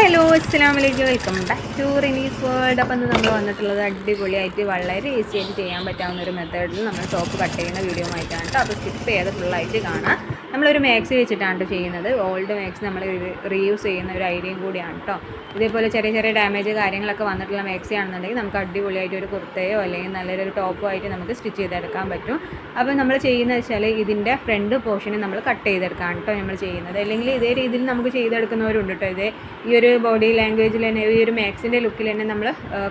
Hello അസ്സാം വലൈക്കും welcome back to Rini's world അപ്പം നമ്മൾ വന്നിട്ടുള്ളത് അടിപൊളിയായിട്ട് വളരെ ഈസി ആയിട്ട് ചെയ്യാൻ പറ്റാവുന്ന ഒരു മെത്തേഡിൽ നമ്മൾ ടോപ്പ് കട്ട് ചെയ്യുന്ന വീഡിയോ ആയിട്ടാണ് കേട്ടോ. അപ്പോൾ സ്കിപ്പ് ചെയ്ത് ഫുള്ളായിട്ട് കാണാം. നമ്മളൊരു മാക്സ് വെച്ചിട്ടാണ് ട്ടോ ചെയ്യുന്നത്. ഓൾഡ് മാക്സ് നമ്മൾ റീയൂസ് ചെയ്യുന്ന ഒരു ഐഡിയയും കൂടിയാണ് കേട്ടോ ഇതേപോലെ ചെറിയ ചെറിയ ഡാമേജ് കാര്യങ്ങളൊക്കെ വന്നിട്ടുള്ള മാക്സി ആണെന്നുണ്ടെങ്കിൽ നമുക്ക് അടിപൊളിയായിട്ട് ഒരു കുർത്തയോ അല്ലെങ്കിൽ നല്ലൊരു ടോപ്പോ ആയിട്ട് നമുക്ക് സ്റ്റിച്ച് ചെയ്തെടുക്കാൻ പറ്റും. അപ്പോൾ നമ്മൾ ചെയ്യുന്നത് വെച്ചാൽ ഇതിന്റെ ഫ്രണ്ട് പോർഷനെ നമ്മൾ കട്ട് ചെയ്തെടുക്കാൻ കേട്ടോ നമ്മൾ ചെയ്യുന്നത്. അല്ലെങ്കിൽ ഇതേ രീതിയിൽ നമുക്ക് ചെയ്തെടുക്കുന്നവരുണ്ട് കേട്ടോ ഇതേ ഈ ഒരു ബോഡി ലാംഗ്വേജിൽ തന്നെ ഈ ഒരു മാക്സിന്റെ ലുക്കിൽ തന്നെ നമ്മൾ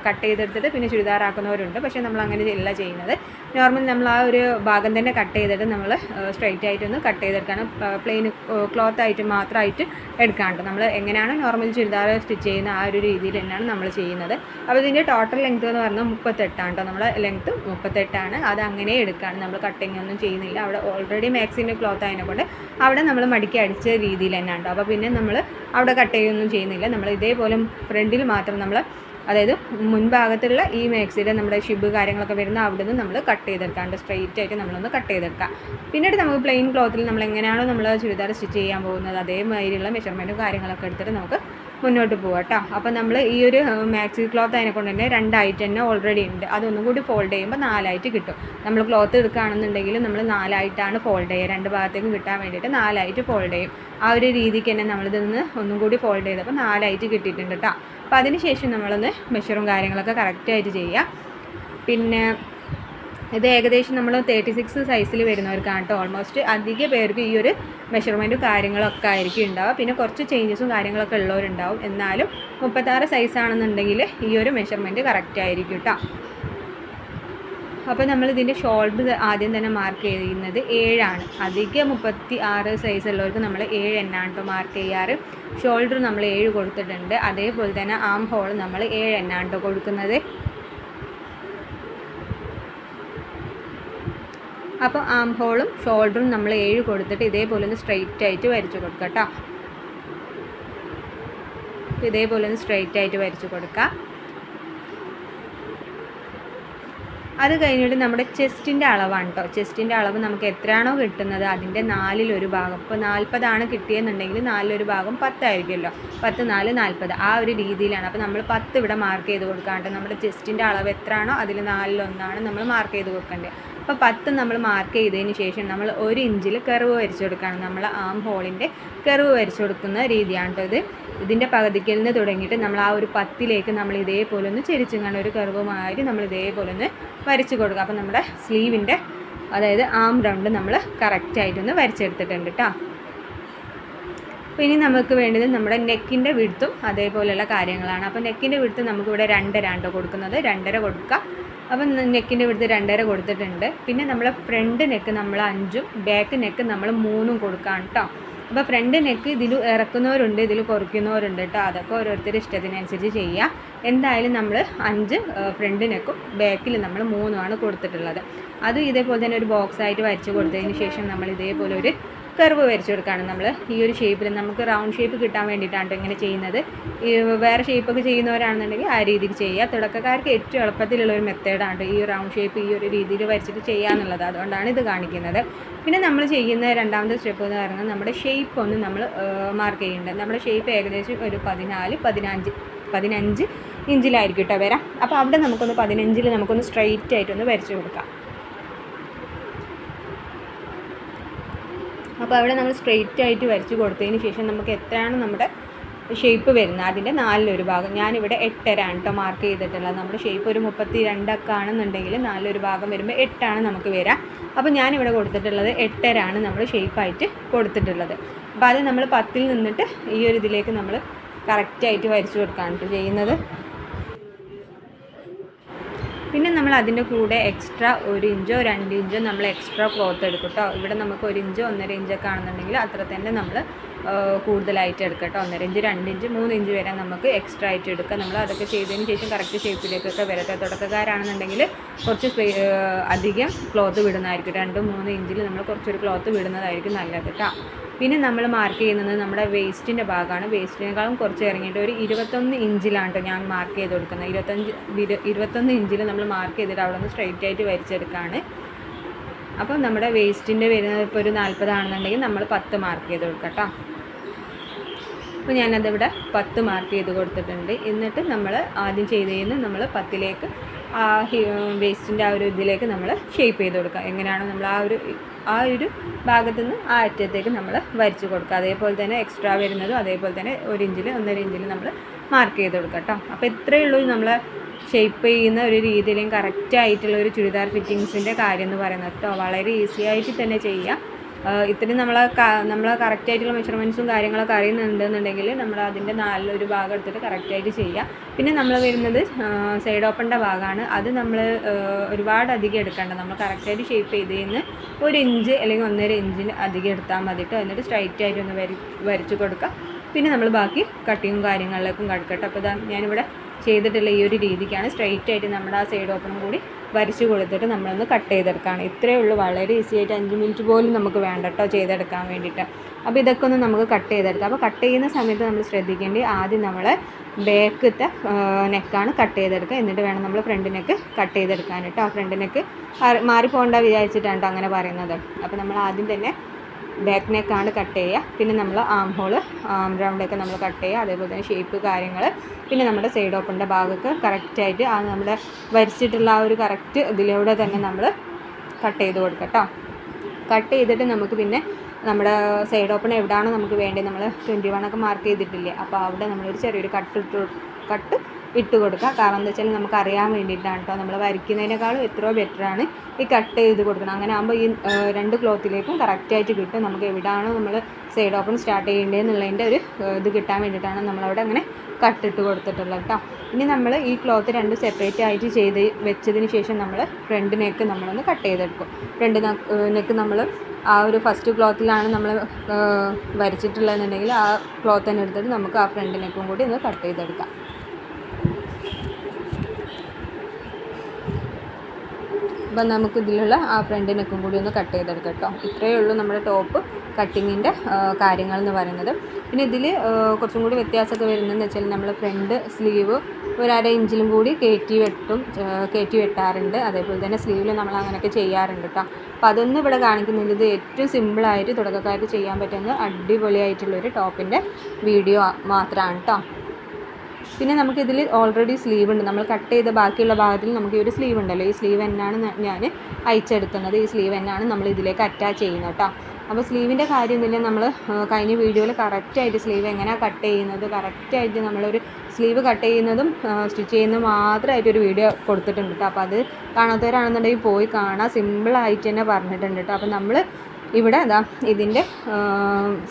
കട്ട് ചെയ്തെടുത്തിട്ട് പിന്നെ ചുരിദാറാക്കുന്നവരുണ്ട്. പക്ഷേ നമ്മൾ അങ്ങനെ അല്ല ചെയ്യുന്നത്. നോർമൽ നമ്മൾ ആ ഒരു ഭാഗം തന്നെ കട്ട് ചെയ്തിട്ട് നമ്മൾ സ്ട്രൈറ്റ് ആയിട്ടൊന്ന് കട്ട് ചെയ്തെടുക്കണം. പ്ലെയിൻ ക്ലോത്ത് ആയിട്ട് മാത്രമായിട്ട് എടുക്കാണ്ട്. നമ്മൾ എങ്ങനെയാണ് നോർമൽ ചുരിദാർ സ്റ്റിച്ച് ചെയ്യുന്ന ആ ഒരു രീതിയിൽ തന്നെയാണ് നമ്മൾ ചെയ്യുന്നത്. അപ്പോൾ ഇതിന്റെ ടോട്ടൽ ലെങ്ത് എന്ന് പറഞ്ഞാൽ മുപ്പത്തെട്ടാണ് കേട്ടോ നമ്മൾ ലെങ്ത്ത് മുപ്പത്തെട്ടാണ്. അത് അങ്ങനെ എടുക്കുകയാണ് നമ്മൾ കട്ടിങ് ഒന്നും ചെയ്യുന്നില്ല. അവിടെ ഓൾറെഡി മാക്സിന്റെ ക്ലോത്ത് ആയതിനെ കൊണ്ട് അവിടെ നമ്മൾ മടിക്കി അടിച്ച രീതിയിൽ തന്നെയാണ് കേട്ടോ അപ്പോൾ പിന്നെ നമ്മൾ അവിടെ കട്ട് ചെയ്യുകയൊന്നും ചെയ്യുന്നില്ല. നമ്മൾ ഇതേപോലെ ഫ്രണ്ടിൽ മാത്രം നമ്മൾ അതായത് മുൻഭാഗത്തുള്ള ഈ മാക്സിയുടെ നമ്മുടെ ഷിബ് കാര്യങ്ങളൊക്കെ വരുന്ന അവിടെ നിന്ന് നമ്മൾ കട്ട് ചെയ്തെടുക്കാം. ചെയ്തെടുക്കാണ്ട് സ്ട്രെയിറ്റ് ആയിട്ട് നമ്മളൊന്ന് കട്ട് ചെയ്തെടുക്കാം. പിന്നീട് നമുക്ക് പ്ലെയിൻ ക്ലോത്തിൽ നമ്മൾ എങ്ങനെയാണോ നമ്മൾ ചുരിദാർ സ്റ്റിച്ച് ചെയ്യാൻ പോകുന്നത് അതേമാതിരിയുള്ള മെഷർമെന്റും കാര്യങ്ങളൊക്കെ എടുത്തിട്ട് നമുക്ക് മുന്നോട്ട് പോകാം കേട്ടോ. അപ്പോൾ നമ്മൾ ഈ ഒരു മാക്സി ക്ലോത്ത് അതിനെ കൊണ്ട് തന്നെ രണ്ടായിട്ട് തന്നെ ഓൾറെഡി ഉണ്ട്. അതൊന്നും കൂടി ഫോൾഡ് ചെയ്യുമ്പോൾ നാലായിട്ട് കിട്ടും. നമ്മൾ ക്ലോത്ത് എടുക്കുകയാണെന്നുണ്ടെങ്കിൽ നമ്മൾ നാലായിട്ടാണ് ഫോൾഡ് ചെയ്യുക. രണ്ട് ഭാഗത്തേക്കും കിട്ടാൻ വേണ്ടിയിട്ട് നാലായിട്ട് ഫോൾഡ് ചെയ്യും. ആ ഒരു രീതിക്ക് തന്നെ നമ്മളിതൊന്ന് ഒന്നും കൂടി ഫോൾഡ് ചെയ്തപ്പോൾ നാലായിട്ട് കിട്ടിയിട്ടുണ്ട് കേട്ടോ. അപ്പോൾ അതിനുശേഷം നമ്മളൊന്ന് മെഷറും കാര്യങ്ങളൊക്കെ കറക്റ്റായിട്ട് ചെയ്യുക പിന്നെ ഇത് ഏകദേശം നമ്മൾ തേർട്ടി സിക്സ് സൈസിൽ വരുന്നവർക്കാണ് കേട്ടോ ഓൾമോസ്റ്റ് അധിക പേർക്ക് ഈ ഒരു മെഷർമെന്റും കാര്യങ്ങളൊക്കെ ആയിരിക്കും ഉണ്ടാവുക പിന്നെ കുറച്ച് ചേഞ്ചസും കാര്യങ്ങളൊക്കെ ഉള്ളവരുണ്ടാവും. എന്നാലും മുപ്പത്താറ് സൈസ് ആണെന്നുണ്ടെങ്കിൽ ഈ ഒരു മെഷർമെന്റ് കറക്റ്റ് ആയിരിക്കും കേട്ടോ അപ്പോൾ നമ്മൾ ഇതിന്റെ ഷോൾഡർ ആദ്യം തന്നെ മാർക്ക് ചെയ്യുന്നത് ഏഴാണ്. അധികം മുപ്പത്തി ആറ് സൈസ് ഉള്ളവർക്ക് നമ്മൾ ഏഴ് എണ്ണാണ് കേട്ടോ മാർക്ക് ചെയ്യാറ്. ഷോൾഡർ നമ്മൾ ഏഴ് കൊടുത്തിട്ടുണ്ട്. അതേപോലെ തന്നെ ആം ഹോൾ നമ്മൾ ഏഴ് എണ്ണാണ് കൊടുക്കുന്നത്. അപ്പോൾ ആം ഹോളും ഷോൾഡറും നമ്മൾ ഏഴ് കൊടുത്തിട്ട് ഇതേപോലെ ഒന്ന് സ്ട്രെയിറ്റ് ആയിട്ട് വരച്ച് കൊടുക്കുക കേട്ടോ ഇതേപോലെ ഒന്ന് സ്ട്രെയിറ്റ് ആയിട്ട് വരച്ച് കൊടുക്കുക അത് കഴിഞ്ഞിട്ട് നമ്മുടെ ചെസ്റ്റിന്റെ അളവാണ് കേട്ടോ ചെസ്റ്റിന്റെ അളവ് നമുക്ക് എത്രയാണോ കിട്ടുന്നത് അതിന്റെ നാലിലൊരു ഭാഗം. ഇപ്പോൾ നാൽപ്പതാണ് കിട്ടിയെന്നുണ്ടെങ്കിൽ നാലിലൊരു ഭാഗം പത്തായിരിക്കുമല്ലോ. പത്ത് നാല് നാൽപ്പത് ആ ഒരു രീതിയിലാണ്. അപ്പോൾ നമ്മൾ പത്ത് ഇവിടെ മാർക്ക് ചെയ്ത് കൊടുക്കാണ്ട് നമ്മുടെ ചെസ്റ്റിന്റെ അളവ് എത്രയാണോ അതിൽ നാലിലൊന്നാണ് നമ്മൾ മാർക്ക് ചെയ്ത് കൊടുക്കേണ്ടത്. അപ്പോൾ പത്ത് നമ്മൾ മാർക്ക് ചെയ്തതിന് ശേഷം നമ്മൾ ഒരു ഇഞ്ചിൽ കർവ് വരച്ചു കൊടുക്കുകയാണ്. നമ്മൾ ആം ഹോളിന്റെ കർവ് വരച്ചു കൊടുക്കുന്ന രീതിയാണ് ഇത് ഇതിന്റെ പകുതിക്കൽ നിന്ന് തുടങ്ങിയിട്ട് നമ്മൾ ആ ഒരു പത്തിലേക്ക് നമ്മൾ ഇതേപോലെ ഒന്ന് ചെരിച്ചും കണ്ട ഒരു കർവുമായിട്ട് നമ്മൾ ഇതേപോലെ ഒന്ന് വരച്ച് കൊടുക്കുക. അപ്പോൾ നമ്മുടെ സ്ലീവിന്റെ അതായത് ആം റൗണ്ട് നമ്മൾ കറക്റ്റായിട്ടൊന്ന് വരച്ചെടുത്തിട്ടുണ്ട് കേട്ടോ അപ്പോൾ ഇനി നമുക്ക് വേണ്ടത് നമ്മുടെ നെക്കിന്റെ വിടുത്തും അതേപോലെയുള്ള കാര്യങ്ങളാണ്. അപ്പോൾ നെക്കിന്റെ വിടുത്ത് നമുക്കിവിടെ രണ്ടര ആണ്ടോ കൊടുക്കുന്നത്. രണ്ടര കൊടുക്കുക. അപ്പം നെക്കിന്റെ ഇവിടുത്തെ രണ്ടര കൊടുത്തിട്ടുണ്ട്. പിന്നെ നമ്മൾ ഫ്രണ്ട് നെക്ക് നമ്മൾ അഞ്ചും ബാക്ക് നെക്ക് നമ്മൾ മൂന്നും കൊടുക്കാം കേട്ടോ അപ്പോൾ ഫ്രണ്ട് നെക്ക് ഇതിൽ ഇറക്കുന്നവരുണ്ട് ഇതിൽ കുറയ്ക്കുന്നവരുണ്ട് കേട്ടോ അതൊക്കെ ഓരോരുത്തരുടെ ഇഷ്ടത്തിനനുസരിച്ച് ചെയ്യുക എന്തായാലും നമ്മൾ അഞ്ച് ഫ്രണ്ട് നെക്കും ബാക്കിൽ നമ്മൾ മൂന്നുമാണ് കൊടുത്തിട്ടുള്ളത്. അത് ഇതേപോലെ തന്നെ ഒരു ബോക്സ് ആയിട്ട് വരച്ച് കൊടുത്തതിന് ശേഷം നമ്മൾ ഇതേപോലെ ഒരു കർവ് വരച്ചു കൊടുക്കുകയാണ് നമ്മൾ ഈ ഒരു ഷേപ്പിൽ നമുക്ക് റൗണ്ട് ഷേപ്പ് കിട്ടാൻ വേണ്ടിയിട്ടാണ് ഇങ്ങനെ ചെയ്യുന്നത്. വേറെ ഷേപ്പൊക്കെ ചെയ്യുന്നവരാണെന്നുണ്ടെങ്കിൽ ആ രീതിയിൽ ചെയ്യുക. തുടക്കക്കാർക്ക് ഏറ്റവും എളുപ്പത്തിലുള്ള ഒരു മെത്തേഡാണ് ഈ റൗണ്ട് ഷേപ്പ് ഈ ഒരു രീതിയിൽ വരച്ചിട്ട് ചെയ്യുക എന്നുള്ളത്. അതുകൊണ്ടാണ് ഇത് കാണിക്കുന്നത്. പിന്നെ നമ്മൾ ചെയ്യുന്ന രണ്ടാമത്തെ സ്റ്റെപ്പ് എന്ന് പറയുന്നത് നമ്മുടെ ഷേപ്പ് ഒന്ന് നമ്മൾ മാർക്ക് ചെയ്യേണ്ടത്. നമ്മുടെ ഷേപ്പ് ഏകദേശം ഒരു പതിനാല് പതിനഞ്ച് പതിനഞ്ച് ഇഞ്ചിലായിരിക്കും കേട്ടോ വരാം. അപ്പോൾ അവിടെ നമുക്കൊന്ന് പതിനഞ്ചിൽ നമുക്കൊന്ന് സ്ട്രെയിറ്റ് ആയിട്ടൊന്ന് വരച്ച് കൊടുക്കാം. അപ്പോൾ അവിടെ നമ്മൾ സ്ട്രെയിറ്റ് ആയിട്ട് വരച്ച് കൊടുത്തതിന് ശേഷം നമുക്ക് എത്രയാണ് നമ്മുടെ ഷേപ്പ് വരുന്നത്? അതിന്റെ നാലിലൊരു ഭാഗം. ഞാനിവിടെ എട്ടരാണ് കേട്ടോ മാർക്ക് ചെയ്തിട്ടുള്ളത്. നമ്മുടെ ഷേപ്പ് ഒരു മുപ്പത്തി രണ്ടൊക്കെ ആണെന്നുണ്ടെങ്കിൽ നാലിലൊരു ഭാഗം വരുമ്പോൾ എട്ടാണ് നമുക്ക് വരാം. അപ്പോൾ ഞാനിവിടെ കൊടുത്തിട്ടുള്ളത് എട്ടരാണ് നമ്മൾ ഷേപ്പായിട്ട് കൊടുത്തിട്ടുള്ളത്. അപ്പോൾ അത് നമ്മൾ പത്തിൽ നിന്നിട്ട് ഈ ഒരു ഇതിലേക്ക് നമ്മൾ കറക്റ്റായിട്ട് വരച്ച് കൊടുക്കുകയാണ് ചെയ്യുന്നത്. പിന്നെ നമ്മൾ അതിന്റെ കൂടെ എക്സ്ട്രാ ഒരു ഇഞ്ചോ രണ്ട് ഇഞ്ചോ നമ്മൾ എക്സ്ട്രാ ക്ലോത്ത് എടുക്കും ഇവിടെ നമുക്ക് ഒരു ഇഞ്ചോ ഒന്നര ഇഞ്ചൊക്കെ ആണെന്നുണ്ടെങ്കിൽ അത്ര തന്നെ നമ്മൾ കൂടുതലായിട്ട് എടുക്കട്ടോ കേട്ടോ ഒന്നര ഇഞ്ച് രണ്ട് ഇഞ്ച് മൂന്ന് ഇഞ്ച് വരെ നമുക്ക് എക്സ്ട്രാ ആയിട്ട് എടുക്കുക നമ്മൾ അതൊക്കെ ചെയ്തതിന് ശേഷം കറക്റ്റ് ഷേപ്പിലേക്കൊക്കെ വരട്ടെ. തുടക്കക്കാരാണെന്നുണ്ടെങ്കിൽ കുറച്ച് അധികം ക്ലോത്ത് വിടുന്നതായിരിക്കും. രണ്ട് മൂന്ന് ഇഞ്ചിൽ നമ്മൾ കുറച്ചൊരു ക്ലോത്ത് വിടുന്നതായിരിക്കും നല്ലത് കേട്ടോ പിന്നെ നമ്മൾ മാർക്ക് ചെയ്യുന്നത് നമ്മുടെ വേസ്റ്റിന്റെ ഭാഗമാണ്. വേസ്റ്റിനേക്കാളും കുറച്ച് ഇറങ്ങിയിട്ട് ഒരു ഇരുപത്തൊന്ന് ഇഞ്ചിലാണ് ഞാൻ മാർക്ക് ചെയ്ത് കൊടുക്കുന്നത്. ഇരുപത്തഞ്ച് ഇരു- ഇരുപത്തൊന്ന് ഇഞ്ചിൽ നമ്മൾ മാർക്ക് ചെയ്തിട്ട് അവിടെ നിന്ന് സ്ട്രൈറ്റ് ആയിട്ട് വരച്ചെടുക്കുകയാണ് അപ്പം നമ്മുടെ വേസ്റ്റിന്റെ വരുന്നത് ഇപ്പോൾ ഒരു നാൽപ്പതാണെന്നുണ്ടെങ്കിൽ നമ്മൾ പത്ത് മാർക്ക് ചെയ്ത് കൊടുക്കാം കേട്ടോ അപ്പോൾ ഞാനതിവിടെ പത്ത് മാർക്ക് ചെയ്ത് കൊടുത്തിട്ടുണ്ട്. എന്നിട്ട് നമ്മൾ ആദ്യം ചെയ്ത് കഴിഞ്ഞ് നമ്മൾ പത്തിലേക്ക് ആ വേസ്റ്റിന്റെ ആ ഒരു ഇതിലേക്ക് നമ്മൾ ഷേപ്പ് ചെയ്ത് കൊടുക്കുക. എങ്ങനെയാണോ നമ്മൾ ആ ഒരു ആ ഒരു ഭാഗത്തു നിന്ന് ആ അറ്റത്തേക്ക് നമ്മൾ വരച്ച് കൊടുക്കുക. അതേപോലെ തന്നെ എക്സ്ട്രാ വരുന്നതും അതേപോലെ തന്നെ ഒരു ഇഞ്ചിൽ ഒന്നര ഇഞ്ചിൽ നമ്മൾ മാർക്ക് ചെയ്ത് കൊടുക്കുക കേട്ടോ അപ്പോൾ ഇത്രയേ ഉള്ളൂ നമ്മൾ ഷേപ്പ് ചെയ്യുന്ന ഒരു രീതിയിലും കറക്റ്റായിട്ടുള്ള ഒരു ചുരിദാർ ഫിറ്റിങ്സിന്റെ കാര്യം എന്ന് പറയുന്നത് കേട്ടോ വളരെ ഈസി ആയിട്ട് തന്നെ ചെയ്യാം. ഇത്രയും നമ്മൾ നമ്മൾ കറക്റ്റായിട്ടുള്ള മെഷർമെന്റ്സും കാര്യങ്ങളൊക്കെ അറിയുന്നുണ്ടെന്നുണ്ടെങ്കിൽ നമ്മൾ അതിന്റെ നാലിലൊരു ഭാഗം എടുത്തിട്ട് കറക്റ്റായിട്ട് ചെയ്യുക. പിന്നെ നമ്മൾ വരുന്നത് സൈഡ് ഓപ്പണിന്റെ ഭാഗമാണ്. അത് നമ്മൾ ഒരുപാട് അധികം എടുക്കേണ്ട. നമ്മൾ കറക്റ്റായിട്ട് ഷേപ്പ് ചെയ്ത് കഴിഞ്ഞ് ഒരു ഇഞ്ച് അല്ലെങ്കിൽ ഒന്നര ഇഞ്ചിന് അധികം എടുത്താൽ മതി കേട്ടോ എന്നിട്ട് സ്ട്രൈറ്റ് ആയിട്ട് ഒന്ന് വരി വരച്ച് കൊടുക്കുക. പിന്നെ നമ്മൾ ബാക്കി കട്ടിങ്ങും കാര്യങ്ങളിലേക്കും കടക്കട്ടെ അപ്പോൾ ഇതാ ഞാനിവിടെ ചെയ്തിട്ടുള്ള ഈ ഒരു രീതിക്കാണ്. സ്ട്രൈറ്റ് ആയിട്ട് നമ്മുടെ ആ സൈഡ് ഓപ്പണും കൂടി വരച്ച് കൊടുത്തിട്ട് നമ്മളൊന്ന് കട്ട് ചെയ്തെടുക്കുകയാണ് ഇത്രയേ ഉള്ളൂ. വളരെ ഈസി ആയിട്ട് അഞ്ച് മിനിറ്റ് പോലും നമുക്ക് വേണ്ട കേട്ടോ ചെയ്തെടുക്കാൻ വേണ്ടിയിട്ട്. അപ്പോൾ ഇതൊക്കെ ഒന്ന് നമുക്ക് കട്ട് ചെയ്തെടുക്കാം. അപ്പോൾ കട്ട് ചെയ്യുന്ന സമയത്ത് നമ്മൾ ശ്രദ്ധിക്കേണ്ടി ആദ്യം നമ്മൾ ബാക്കത്തെ നെക്കാണ് കട്ട് ചെയ്തെടുക്കുക. എന്നിട്ട് വേണം നമ്മൾ ഫ്രണ്ട് നെക്ക് കട്ട് ചെയ്തെടുക്കാൻ കേട്ടോ ഫ്രണ്ട് നെക്ക് മാറിപ്പോകണ്ട വിചാരിച്ചിട്ടാണ് കേട്ടോ അങ്ങനെ പറയുന്നത്. അപ്പോൾ നമ്മൾ ആദ്യം തന്നെ ബാക്ക് നെക്കാണ് കട്ട് ചെയ്യുക. പിന്നെ നമ്മൾ ആം ഹോൾ ആം റൗണ്ടൊക്കെ നമ്മൾ കട്ട് ചെയ്യുക. അതേപോലെ തന്നെ ഷേപ്പ് കാര്യങ്ങൾ പിന്നെ നമ്മുടെ സൈഡ് ഓപ്പണിന്റെ ഭാഗമൊക്കെ കറക്റ്റായിട്ട് ആ നമ്മൾ വരച്ചിട്ടുള്ള ആ ഒരു കറക്റ്റ് ഇതിലൂടെ തന്നെ നമ്മൾ കട്ട് ചെയ്ത് കൊടുക്കുക കേട്ടോ കട്ട് ചെയ്തിട്ട് നമുക്ക് പിന്നെ നമ്മുടെ സൈഡ് ഓപ്പൺ എവിടെയാണോ നമുക്ക് വേണ്ടത് നമ്മൾ ട്വന്റി വൺ ഒക്കെ മാർക്ക് ചെയ്തിട്ടില്ലേ. അപ്പോൾ അവിടെ നമ്മളൊരു ചെറിയൊരു കട്ട് ഇട്ട് കട്ട് ഇട്ട് കൊടുക്കുക കാരണം എന്താ വെച്ചാൽ നമുക്ക് അറിയാൻ വേണ്ടിയിട്ടാണ് കേട്ടോ നമ്മൾ വരയ്ക്കുന്നതിനേക്കാളും എത്രയോ ബെറ്ററാണ് ഈ കട്ട് ചെയ്ത് കൊടുക്കണം അങ്ങനെ ആകുമ്പോൾ ഈ രണ്ട് ക്ലോത്തിലേക്കും കറക്റ്റായിട്ട് കിട്ടും. നമുക്ക് എവിടെയാണോ നമ്മൾ സൈഡ് ഓപ്പൺ സ്റ്റാർട്ട് ചെയ്യേണ്ടതെന്നുള്ളതിന്റെ ഒരു ഇത് കിട്ടാൻ വേണ്ടിയിട്ടാണ് നമ്മളവിടെ അങ്ങനെ കട്ടിട്ട് കൊടുത്തിട്ടുള്ളത് കേട്ടോ ഇനി നമ്മൾ ഈ ക്ലോത്ത് രണ്ട് സെപ്പറേറ്റ് ആയിട്ട് ചെയ്ത് വെച്ചതിന് ശേഷം നമ്മൾ ഫ്രണ്ട് നെക്ക് നമ്മളൊന്ന് കട്ട് ചെയ്തെടുക്കും. ഫ്രണ്ട് നെക്ക് നമ്മൾ ആ ഒരു ഫസ്റ്റ് ക്ലോത്തിലാണ് നമ്മൾ വരച്ചിട്ടുള്ളതെന്നുണ്ടെങ്കിൽ ആ ക്ലോത്ത് തന്നെ എടുത്തിട്ട് നമുക്ക് ആ ഫ്രണ്ട് നെക്കും കൂടി ഒന്ന് കട്ട് ചെയ്തെടുക്കാം. അപ്പം നമുക്ക് ഇതിലുള്ള ആ ഫ്രണ്ട് നെക്കും കൂടി ഒന്ന് കട്ട് ചെയ്തെടുക്കാം കേട്ടോ. ഇത്രയേ ഉള്ളൂ നമ്മുടെ ടോപ്പ് കട്ടിങ്ങിന്റെ കാര്യങ്ങൾ എന്ന് പറയുന്നത്. പിന്നെ ഇതിൽ കുറച്ചും കൂടി വ്യത്യാസമൊക്കെ വരുന്നതെന്ന് വെച്ചാൽ നമ്മൾ ഫ്രണ്ട് സ്ലീവ് ഒരു അര ഇഞ്ചിലും കൂടി കയറ്റി വെട്ടും കയറ്റി വെട്ടാറുണ്ട്. അതേപോലെ തന്നെ സ്ലീവിൽ നമ്മൾ അങ്ങനെയൊക്കെ ചെയ്യാറുണ്ട് കേട്ടോ. അപ്പോൾ അതൊന്നും ഇവിടെ കാണിക്കുന്നില്ല. ഇത് ഏറ്റവും സിമ്പിളായിട്ട് തുടക്കക്കാർക്ക് ചെയ്യാൻ പറ്റുന്ന അടിപൊളിയായിട്ടുള്ളൊരു ടോപ്പിന്റെ വീഡിയോ മാത്രമാണ് കേട്ടോ. പിന്നെ നമുക്കിതിൽ ഓൾറെഡി സ്ലീവ് ഉണ്ട്. നമ്മൾ കട്ട് ചെയ്ത ബാക്കിയുള്ള ഭാഗത്തിൽ നമുക്ക് ഈ ഒരു സ്ലീവ് ഉണ്ടല്ലോ. ഈ സ്ലീവ് എന്നാണ് ഞാൻ അയച്ചെടുക്കുന്നത് ഈ സ്ലീവ് എന്നാണ് നമ്മൾ ഇതിലേക്ക് അറ്റാച്ച് ചെയ്യുന്നത് കേട്ടോ അപ്പോൾ സ്ലീവിന്റെ കാര്യമൊന്നുമില്ല നമ്മൾ കഴിഞ്ഞ വീഡിയോയിൽ കറക്റ്റായിട്ട് സ്ലീവ് എങ്ങനെയാണ് കട്ട് ചെയ്യുന്നത് കറക്റ്റായിട്ട് നമ്മളൊരു സ്ലീവ് കട്ട് ചെയ്യുന്നതും സ്റ്റിച്ച് ചെയ്യുന്നതും മാത്രമായിട്ട് ഒരു വീഡിയോ കൊടുത്തിട്ടുണ്ട് കേട്ടോ അപ്പോൾ അത് കാണാത്തവരാണെന്നുണ്ടെങ്കിൽ പോയി കാണാം. സിമ്പിളായിട്ട് തന്നെ പറഞ്ഞിട്ടുണ്ട് കേട്ടോ അപ്പോൾ നമ്മൾ ഇവിടെ അതാ ഇതിന്റെ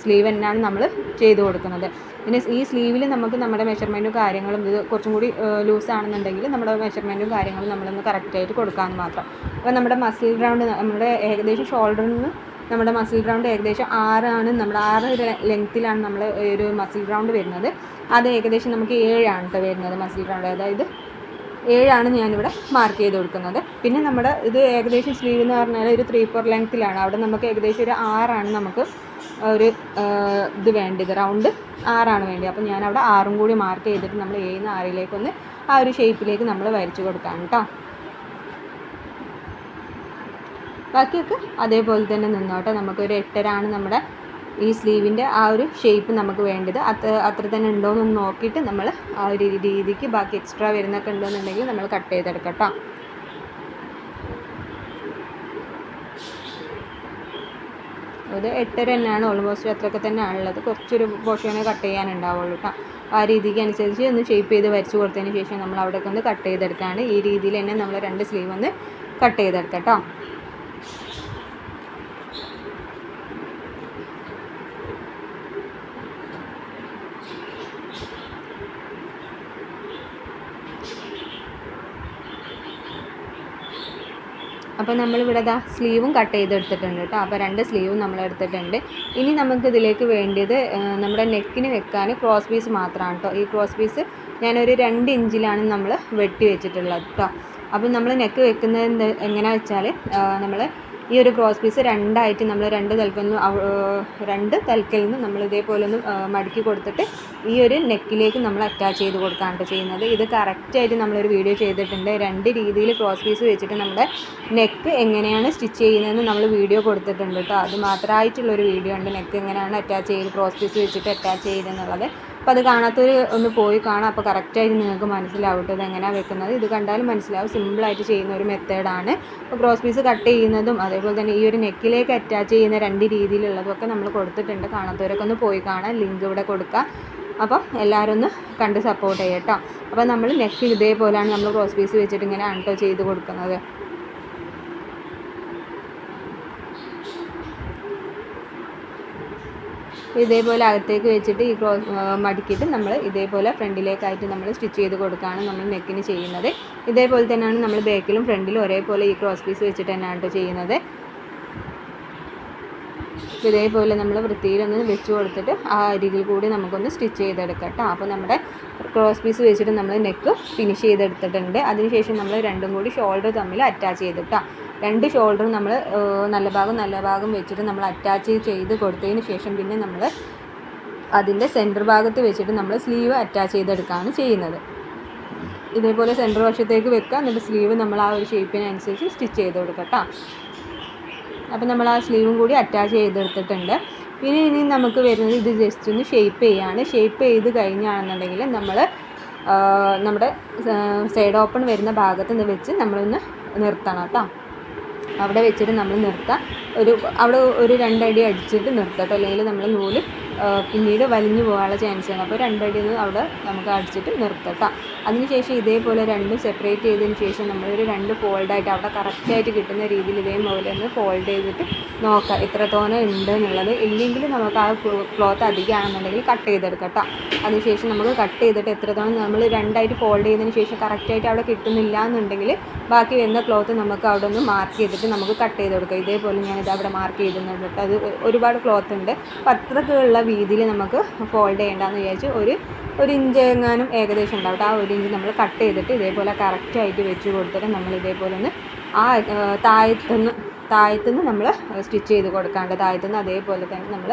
സ്ലീവ് തന്നെയാണ് നമ്മൾ ചെയ്ത് കൊടുക്കുന്നത്. പിന്നെ ഈ സ്ലീവിൽ നമുക്ക് നമ്മുടെ മെഷർമെന്റും കാര്യങ്ങളും ഇത് കുറച്ചും കൂടി ലൂസ് ആണെന്നുണ്ടെങ്കിൽ നമ്മുടെ മെഷർമെന്റും കാര്യങ്ങളും നമ്മളൊന്ന് കറക്റ്റായിട്ട് കൊടുക്കാമെന്ന് മാത്രം. അപ്പോൾ നമ്മുടെ മസിൽ ഗ്രൗണ്ട് നമ്മുടെ ഏകദേശം ഷോൾഡറിൽ നിന്ന് നമ്മുടെ മസിൽ ഗ്രൗണ്ട് ഏകദേശം ആറാണ് നമ്മുടെ ആറ് ലെങ്ത്തിലാണ് നമ്മൾ ഒരു മസിൽ ഗ്രൗണ്ട് വരുന്നത്. അത് ഏകദേശം നമുക്ക് ഏഴാണ് കേട്ടോ വരുന്നത് മസിൽ റൗണ്ട് അതായത് ഏഴാണ് ഞാനിവിടെ മാർക്ക് ചെയ്ത് കൊടുക്കുന്നത്. പിന്നെ നമ്മുടെ ഇത് ഏകദേശം സ്ലീവ് എന്ന് പറഞ്ഞാൽ ഒരു ത്രീ ഫോർ ലെങ്ത്തിലാണ് അവിടെ നമുക്ക് ഏകദേശം ഒരു ആറാണ് നമുക്ക് ഒരു ഇത് വേണ്ടത് റൗണ്ട് ആറാണ് വേണ്ടത് അപ്പോൾ ഞാൻ അവിടെ ആറും കൂടി മാർക്ക് ചെയ്തിട്ട് നമ്മൾ ഏഴുന്ന ആറിലേക്കൊന്ന് ആ ഒരു ഷേപ്പിലേക്ക് നമ്മൾ വരച്ച് കൊടുക്കാം കേട്ടോ ബാക്കിയൊക്കെ അതേപോലെ തന്നെ നിന്നോട്ടെ നമുക്കൊരു എട്ടരാണ് നമ്മുടെ ഈ സ്ലീവിന്റെ ആ ഒരു ഷേപ്പ് നമുക്ക് വേണ്ടത്. അത്ര അത്ര തന്നെ ഉണ്ടോയെന്നൊന്ന് നോക്കിയിട്ട് നമ്മൾ ആ ഒരു രീതിക്ക് ബാക്കി എക്സ്ട്രാ വരുന്നൊക്കെ ഉണ്ടോയെന്നുണ്ടെങ്കിൽ നമ്മൾ കട്ട് ചെയ്തെടുക്കാം അത് എട്ടര തന്നെയാണ് ഓൾമോസ്റ്റ് അത്രയൊക്കെ തന്നെയാണ് ഉള്ളത് കുറച്ചൊരു പോർഷനെ കട്ട് ചെയ്യാനുണ്ടാവുള്ളൂ കേട്ടോ ആ രീതിക്ക് അനുസരിച്ച് ഒന്ന് ഷേപ്പ് ചെയ്ത് വരച്ച് കൊടുത്തതിന് ശേഷം നമ്മൾ അവിടേക്ക് ഒന്ന് കട്ട് ചെയ്തെടുക്കുകയാണ് ഈ രീതിയിൽ തന്നെ നമ്മൾ രണ്ട് സ്ലീവ് ഒന്ന് കട്ട് ചെയ്തെടുക്കാം കേട്ടോ അപ്പോൾ നമ്മളിവിടെ ദാ സ്ലീവും കട്ട് ചെയ്തെടുത്തിട്ടുണ്ട് കേട്ടോ അപ്പോൾ രണ്ട് സ്ലീവും നമ്മൾ എടുത്തിട്ടുണ്ട് ഇനി നമുക്ക് ഇതിലേക്ക് വേണ്ടിയത് നമ്മുടെ നെക്കിന് വെക്കാൻ ക്രോസ് പീസ് മാത്രമാണ് കേട്ടോ ഈ ക്രോസ് പീസ് ഞാനൊരു രണ്ട് ഇഞ്ചിലാണ് നമ്മൾ വെട്ടി വെച്ചിട്ടുള്ളത് കേട്ടോ അപ്പം നമ്മൾ നെക്ക് വെക്കുന്നത് എങ്ങനെയാണെന്ന് വെച്ചാൽ നമ്മൾ ഈ ഒരു ക്രോസ് പീസ് രണ്ടായിട്ട് നമ്മൾ രണ്ട് തൽക്കിൽ നിന്ന് രണ്ട് തലക്കിൽ നിന്ന് നമ്മൾ ഇതേപോലെ ഒന്ന് മടക്കി കൊടുത്തിട്ട് ഈ ഒരു നെക്കിലേക്ക് നമ്മൾ അറ്റാച്ച് ചെയ്ത് കൊടുക്കുകയാണ് ചെയ്യുന്നത്. ഇത് കറക്റ്റായിട്ട് നമ്മളൊരു വീഡിയോ ചെയ്തിട്ടുണ്ട്. രണ്ട് രീതിയിൽ ക്രോസ് പീസ് വെച്ചിട്ട് നമ്മുടെ നെക്ക് എങ്ങനെയാണ് സ്റ്റിച്ച് ചെയ്യുന്നതെന്ന് നമ്മൾ വീഡിയോ കൊടുത്തിട്ടുണ്ട് കേട്ടോ അത് മാത്രമായിട്ടുള്ളൊരു വീഡിയോ ഉണ്ട് നെക്ക് എങ്ങനെയാണ് അറ്റാച്ച് ചെയ്ത് ക്രോസ് പീസ് വെച്ചിട്ട് അറ്റാച്ച് ചെയ്തെന്നുള്ളത്. അപ്പോൾ അത് കാണാത്തൊരു ഒന്ന് പോയി കാണാം. അപ്പോൾ കറക്റ്റായിട്ട് നിങ്ങൾക്ക് മനസ്സിലാവട്ടെ ഇത് എങ്ങനെയാണ് വെക്കുന്നത്. ഇത് കണ്ടാലും മനസ്സിലാവും. സിമ്പിളായിട്ട് ചെയ്യുന്ന ഒരു മെത്തേഡാണ് അപ്പോൾ ക്രോസ് പീസ് കട്ട് ചെയ്യുന്നതും അതേപോലെ തന്നെ ഈ ഒരു നെക്കിലേക്ക് അറ്റാച്ച് ചെയ്യുന്ന രണ്ട് രീതിയിലുള്ളതും ഒക്കെ നമ്മൾ കൊടുത്തിട്ടുണ്ട്. കാണാത്തവരൊക്കെ ഒന്ന് പോയി കാണാം. ലിങ്ക് ഇവിടെ കൊടുക്കാം. അപ്പം എല്ലാവരും ഒന്ന് കണ്ട് സപ്പോർട്ട് ചെയ്യട്ടോ. അപ്പോൾ നമ്മൾ നെക്ക് ഇതേപോലെയാണ് നമ്മൾ ക്രോസ് പീസ് വെച്ചിട്ട് ഇങ്ങനെ അൺടോ ചെയ്ത് കൊടുക്കുന്നത്. ഇതേപോലെ അകത്തേക്ക് വെച്ചിട്ട് ഈ ക്രോസ് മടക്കിയിട്ട് നമ്മൾ ഇതേപോലെ ഫ്രണ്ടിലേക്കായിട്ട് നമ്മൾ സ്റ്റിച്ച് ചെയ്ത് കൊടുക്കുകയാണ് നമ്മൾ നെക്കിന് ചെയ്യുന്നത്. ഇതേപോലെ തന്നെയാണ് നമ്മൾ ബാക്കിലും ഫ്രണ്ടിലും ഒരേപോലെ ഈ ക്രോസ് പീസ് വെച്ചിട്ട് തന്നെയാണ് ചെയ്യുന്നത്. ഇതേപോലെ നമ്മൾ വൃത്തിയിലൊന്ന് വെച്ച് കൊടുത്തിട്ട് ആ അരികിൽ കൂടി നമുക്കൊന്ന് സ്റ്റിച്ച് ചെയ്തെടുക്കാം കേട്ടോ അപ്പോൾ നമ്മുടെ ക്രോസ് പീസ് വെച്ചിട്ട് നമ്മൾ നെക്ക് ഫിനിഷ് ചെയ്തെടുത്തിട്ടുണ്ട്. അതിനുശേഷം നമ്മൾ രണ്ടും കൂടി ഷോൾഡർ തമ്മിൽ അറ്റാച്ച് ചെയ്തിട്ടാ രണ്ട് ഷോൾഡറും നമ്മൾ നല്ല ഭാഗം നല്ല ഭാഗം വെച്ചിട്ട് നമ്മൾ അറ്റാച്ച് ചെയ്ത് കൊടുത്തതിന് ശേഷം പിന്നെ നമ്മൾ അതിന്റെ സെന്റർ ഭാഗത്ത് വെച്ചിട്ട് നമ്മൾ സ്ലീവ് അറ്റാച്ച് ചെയ്തെടുക്കുകയാണ് ചെയ്യുന്നത്. ഇതേപോലെ സെന്റർ വശത്തേക്ക് വെക്കുക എന്നിട്ട് സ്ലീവ് നമ്മൾ ആ ഒരു ഷേപ്പിനനുസരിച്ച് സ്റ്റിച്ച് ചെയ്ത് കൊടുക്കുക കേട്ടോ അപ്പോൾ നമ്മൾ ആ സ്ലീവും കൂടി അറ്റാച്ച് ചെയ്തെടുത്തിട്ടുണ്ട്. പിന്നെ ഇനി നമുക്ക് വരുന്നത് ഇത് ജസ്റ്റ് ഒന്ന് ഷേപ്പ് ചെയ്യാണ്. ഷേപ്പ് ചെയ്ത് കഴിഞ്ഞാണെന്നുണ്ടെങ്കിൽ നമ്മൾ നമ്മുടെ സൈഡ് ഓപ്പൺ വരുന്ന ഭാഗത്ത് വെച്ച് നമ്മളൊന്ന് നിർത്തണം കേട്ടോ അവിടെ വെച്ചിട്ട് നമ്മൾ നിർത്താം. ഒരു അവിടെ ഒരു രണ്ടടി അടിച്ചിട്ട് നിർത്തട്ടോ അല്ലെങ്കിൽ നമ്മൾ നൂൽ പിന്നീട് വലിഞ്ഞു പോകാനുള്ള ചാൻസ് ആണ്. അപ്പോൾ രണ്ടടി അവിടെ നമുക്ക് അടിച്ചിട്ട് നിർത്തട്ടോ അതിനുശേഷം ഇതേപോലെ രണ്ടും സെപ്പറേറ്റ് ചെയ്തതിന് ശേഷം നമ്മളൊരു രണ്ട് ഫോൾഡായിട്ട് അവിടെ കറക്റ്റായിട്ട് കിട്ടുന്ന രീതിയിൽ ഇതേപോലെ ഒന്ന് ഫോൾഡ് ചെയ്തിട്ട് നോക്കാം എത്രത്തോനെ ഉണ്ട് എന്നുള്ളത് ഇല്ലെങ്കിൽ നമുക്ക് ആ ക്ലോത്ത് അധികമാണെന്നുണ്ടെങ്കിൽ കട്ട് ചെയ്തെടുക്കാം അതിനുശേഷം നമ്മൾ കട്ട് ചെയ്തിട്ട് എത്രത്തോളം നമ്മൾ രണ്ടായിട്ട് ഫോൾഡ് ചെയ്തതിന് ശേഷം കറക്റ്റായിട്ട് അവിടെ കിട്ടുന്നില്ല എന്നുണ്ടെങ്കിൽ ബാക്കി വരുന്ന ക്ലോത്ത് നമുക്ക് അവിടെ ഒന്ന് മാർക്ക് ചെയ്തിട്ട് നമുക്ക് കട്ട് ചെയ്ത് കൊടുക്കാം ഇതേപോലെ ഞാനിത് അവിടെ മാർക്ക് ചെയ്തിട്ടുണ്ട് കേട്ടോ. അത് ഒരുപാട് ക്ലോത്ത് ഉണ്ട്. അപ്പോൾ അത്രക്കുള്ള വീതിയിൽ നമുക്ക് ഫോൾഡ് ചെയ്യേണ്ടെന്ന് വിചാരിച്ച് ഒരു ഒരു ഇഞ്ച് എങ്ങാനും ഏകദേശം ഉണ്ടാവും. ആ ഒരു ഇഞ്ച് നമ്മൾ കട്ട് ചെയ്തിട്ട് ഇതേപോലെ കറക്റ്റായിട്ട് വെച്ച് കൊടുത്തിട്ട് നമ്മൾ ഇതേപോലെ ഒന്ന് ആ താഴത്തുനിന്ന് താഴത്തുനിന്ന് നമ്മൾ സ്റ്റിച്ച് ചെയ്ത് കൊടുക്കാണ്ട് താഴത്തുനിന്ന് അതേപോലെ തന്നെ നമ്മൾ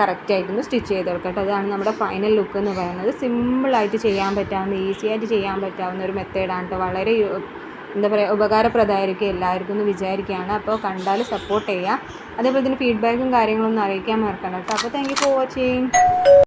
കറക്റ്റായിട്ടൊന്ന് സ്റ്റിച്ച് ചെയ്ത് കൊടുക്കട്ടെ അതാണ് നമ്മുടെ ഫൈനൽ ലുക്ക് എന്ന് പറയുന്നത്. സിമ്പിളായിട്ട് ചെയ്യാൻ പറ്റാവുന്ന ഈസിയായിട്ട് ചെയ്യാൻ പറ്റാവുന്ന ഒരു മെത്തേഡാണ് കേട്ടോ. വളരെ എന്താ പറയുക ഉപകാരപ്രദമായിരിക്കും. എല്ലാവർക്കും എന്ന് വിചാരിക്കുകയാണ്. അപ്പോൾ കണ്ടാൽ സപ്പോർട്ട് ചെയ്യുക അതേപോലെ തന്നെ ഫീഡ്ബാക്കും കാര്യങ്ങളൊന്നും അറിയിക്കാൻ മറക്കണം കേട്ടോ. അപ്പോൾ താങ്ക് യു ഫോർ വാച്ചിങ്